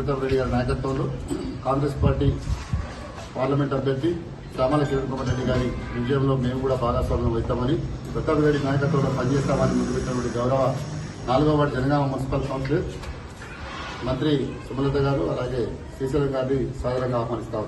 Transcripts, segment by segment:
ప్రతాప్ రెడ్డి గారి నాయకత్వంలో Congress party parliament అభ్యర్థి శ్యామల కిరణ్ రెడ్డి గారి విజయంలో మేము కూడా భాగస్వామ్యం అవుతామని ప్రతాప్ రెడ్డి నాయకత్వంలో పనిచేస్తామని ముందు పెట్టినటువంటి గౌరవ నాలుగో వార్డు జనగామ మున్సిపల్ కౌన్సిల్ మంత్రి సుమలత గారు అలాగే శ్రీశైలం గారిని సాధారణంగా ఆహ్వానిస్తా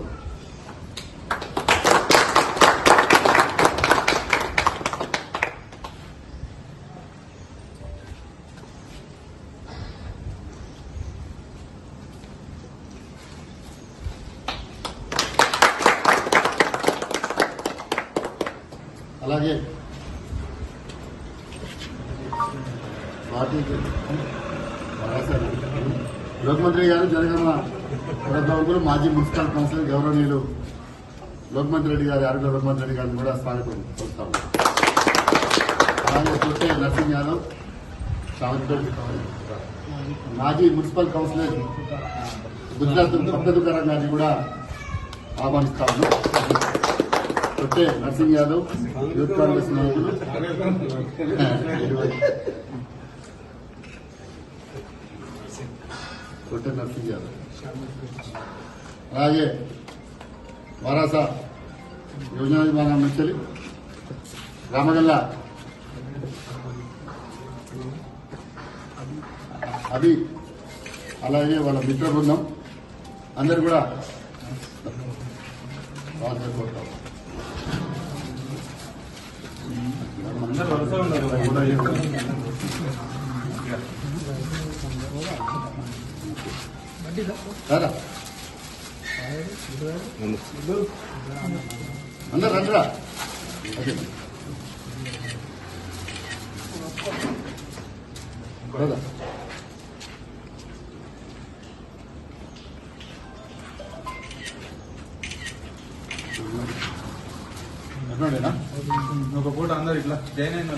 అలాగే. పార్టీకి లోక్మంత్రి గారు జనగణ ప్రధాన మాజీ మున్సిపల్ కౌన్సిలర్ గౌరవనీయులు లోక్మంత్రి రెడ్డి గారు ఆరుగ్ర లోక్మంత్రి రెడ్డి గారిని కూడా స్వాగతం పలుకుతాము అలాగే చూస్తే నర్సింగ్ యాదవ్ మాజీ మున్సిపల్ కౌన్సిలర్ గుజరాత్ పద్మ గారిని కూడా ఆహ్వానిస్తాము కొట్టే నర్సింగ్ యాదవ్ యూత్ కాంగ్రెస్ నాయకులు కొట్టే నర్సింగ్ యాదవ్. అలాగే వారాస యోజన విభాగం నుంచి రామగల్ల. అది అలాగే వాళ్ళ మిత్ర బృందం. అందరు కూడా అందరు రండిరా. కదా ఒక పూట అందరు ఇట్లా జైన్ అయిన